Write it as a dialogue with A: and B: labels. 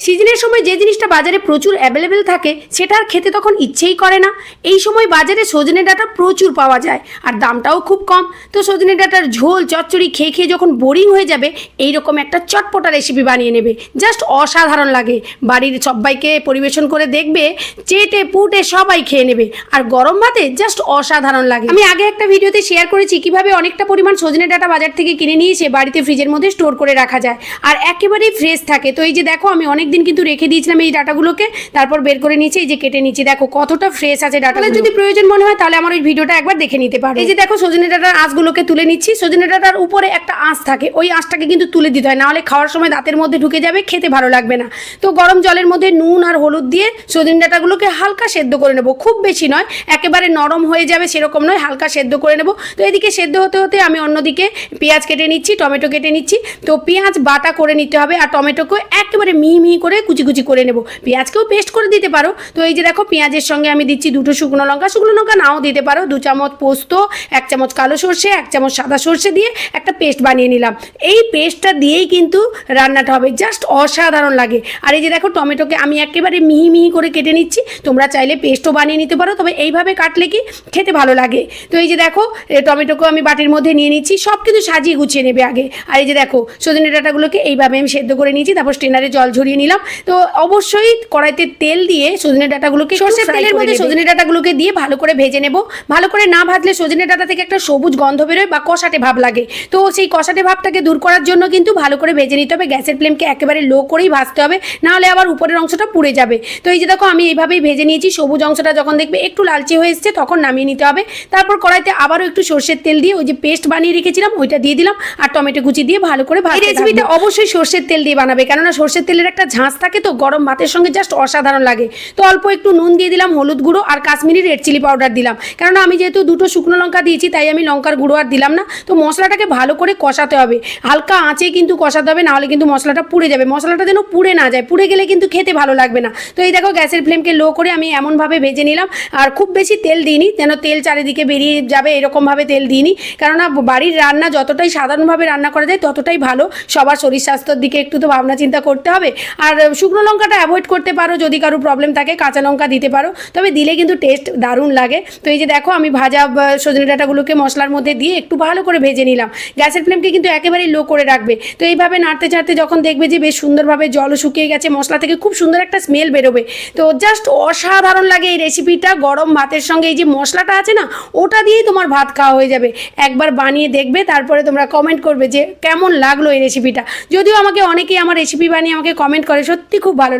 A: সিজনের সময় যে জিনিসটা বাজারে প্রচুর অ্যাভেলেবেল থাকে, সেটা আর খেতে তখন ইচ্ছেই করে না। এই সময় বাজারে সজনে ডাঁটা প্রচুর পাওয়া যায়, আর দামটাও খুব কম। তো সজনে ডাটার ঝোল, চচ্চড়ি খেয়ে খেয়ে যখন বোরিং হয়ে যাবে এই রকম একটা চটপটা রেসিপি বানিয়ে নেবে। জাস্ট অসাধারণ লাগে। বাড়ির সবাইকে পরিবেশন করে দেখবে, চেটে পুটে সবাই খেয়ে নেবে। আর গরম ভাতে জাস্ট অসাধারণ লাগে। আমি আগে একটা ভিডিওতে শেয়ার করেছি কীভাবে অনেকটা পরিমাণ সজনে ডাঁটা বাজার থেকে কিনে নিয়ে এসে বাড়িতে ফ্রিজের মধ্যে স্টোর করে রাখা যায়। আর একেবারেই ফ্রেশ থাকে। তো এই যে দেখো, আমি অনেক দিন কিন্তু রেখে দিয়েছিলাম এই ডাটাগুলোকে তারপর বের করে নিয়েছি এই যে কেটে নিচ্ছি দেখো কতটা ফ্রেশ আছে ডাটা যদি প্রয়োজন মনে হয় তাহলে আমার ওই ভিডিওটা একবার দেখে নিতে পারো। এই যে দেখো সজনে ডাটার আঁশগুলোকে তুলে নিচ্ছি। সজনে ডাটার উপরে একটা আঁশ থাকে ওই আঁশটাকে কিন্তু তুলে দিতে হয় নাহলে খাওয়ার সময় দাঁতের মধ্যে ঢুকে যাবে খেতে ভালো লাগবে না। তো গরম জলের মধ্যে নুন আর হলুদ দিয়ে সজনে ডাটাগুলোকে হালকা সেদ্ধ করে নেব। খুব বেশি নয় একেবারে নরম হয়ে যাবে সেরকম নয় হালকা সেদ্ধ করে নেব। তো এদিকে সেদ্ধ হতে হতে আমি অন্যদিকে পেঁয়াজ কেটে নিচ্ছি টমেটো কেটে নিচ্ছি। তো পেঁয়াজ বাটা করে নিতে হবে আর টমেটোকে একেবারে মিহি মিহি করে কুচি কুচি করে নেব। পেঁয়াজকেও পেস্ট করে দিতে পারো। তো এই যে দেখো, পেঁয়াজের সঙ্গে আমি দিচ্ছি দুটো শুকনো লঙ্কা। শুকনো লঙ্কা নাও দিতে পারো। দু চামচ পোস্ত, এক চামচ কালো সর্ষে, এক চামচ সাদা সর্ষে দিয়ে একটা পেস্ট বানিয়ে নিলাম। এই পেস্টটা দিয়েই কিন্তু রান্নাটা হবে। জাস্ট অসাধারণ লাগে। আর এই যে দেখো, টমেটোকে আমি একেবারে মিহি মিহি করে কেটে নিচ্ছি। তোমরা চাইলে পেস্টও বানিয়ে নিতে পারো। তবে এইভাবে কাটলে কি খেতে ভালো লাগে। তো এই যে দেখো, এ টমেটোকে আমি বাটির মধ্যে নিয়ে নিচ্ছি। সব কিছু সাজিয়ে গুছিয়ে নেবে আগে। আর এই যে দেখো, সজনে ডাঁটাগুলোকে এইভাবে আমি সেদ্ধ করে নিয়েছি। তারপর স্টেনারে জল ঝরিয়ে নিলাম। তো অবশ্যই কড়াইতে তেল দিয়ে সজনে ডাঁটাগুলোকে সর্ষের তেলের মধ্যে সজনে ডাঁটাগুলোকে দিয়ে ভালো করে ভেজে নেব। ভালো করে না ভাজলে সজনে ডাঁটা থেকে একটা সবুজ গন্ধ বেরোয় বা কষাটে ভাব লাগে। তো সেই কষাটে ভাবটাকে দূর করার জন্য কিন্তু ভালো করে ভেজে নিতে হবে। গ্যাসের ফ্লেমকে একেবারে লো করেই ভাজতে হবে। নাহলে আবার উপরের অংশটা পুড়ে যাবে। তো এই যে দেখো আমি এইভাবেই ভেজে নিয়েছি। সবুজ অংশটা যখন দেখবে একটু লালচে হয়ে এসছে তখন নামিয়ে নিতে হবে। তারপর কড়াইতে আবারও একটু সর্ষের তেল দিয়ে ওই যে পেস্ট বানিয়ে রেখেছিলাম ওইটা দিয়ে দিলাম। আর টমেটো কুচি দিয়ে ভালো করে ভাজতে রেসিপিটা অবশ্যই সর্ষের তেল দিয়ে বানাবে। কেননা সর্ষের তেলের একটা ঝাঁজ থাকে তো গরম ভাতের সঙ্গে জাস্ট অসাধারণ লাগে। তো অল্প একটু নুন দিয়ে দিলাম, হলুদ গুঁড়ো আর কাশ্মীরি রেড চিলি পাউডার দিলাম। কেননা আমি যেহেতু দুটো শুকনো লঙ্কা দিয়েছি, তাই আমি লঙ্কার গুঁড়ো আর দিলাম না। তো মশলাটাকে ভালো করে কষাতে হবে। হালকা আঁচে কিন্তু কষাতে হবে, নাহলে কিন্তু মশলাটা পুড়ে যাবে। মশলাটা যেন পুড়ে না যায়, পুড়ে গেলে কিন্তু খেতে ভালো লাগবে না। তো এই দেখো গ্যাসের ফ্লেমকে লো করে আমি এমনভাবে ভেজে নিলাম। আর খুব বেশি তেল দিইনি, যেন তেল চারিদিকে বেরিয়ে যাবে, এরকমভাবে তেল দিইনি। কেননা বাড়ির রান্না যতটাই সাধারণভাবে রান্না করা যায়, ততটাই ভালো। সবার শরীর স্বাস্থ্যের দিকে একটু তো ভাবনা চিন্তা করতে হবে। আর শুকনো লঙ্কাটা অ্যাভয়েড করতে পারো যদি কারও প্রবলেম থাকে, কাঁচা লঙ্কা দিতে পারো। তবে দিলে কিন্তু টেস্ট দারুণ লাগে। তো এই যে দেখো, আমি ভাজা সজনে ডাঁটাগুলোকে মশলার মধ্যে দিয়ে একটু ভালো করে ভেজে নিলাম। গ্যাসের ফ্লেমকে কিন্তু একেবারেই লো করে রাখবে। তো এইভাবে নাড়তে, চাড়তে যখন দেখবে যে বেশ সুন্দরভাবে জল শুকিয়ে গেছে, মশলা থেকে খুব সুন্দর একটা স্মেল বেরোবে। তো জাস্ট অসাধারণ লাগে এই রেসিপিটা গরম ভাতের সঙ্গে এই যে মশলাটা আছে না, ওটা দিয়েই তোমার ভাত খাওয়া হয়ে যাবে। একবার বানিয়ে দেখবে, তারপরে তোমরা কমেন্ট করবে যে কেমন লাগল এই রেসিপিটা যদিও আমাকে অনেকেই আমার রেসিপি বানিয়ে আমাকে কমেন্ট করে সত্যি খুব ভালো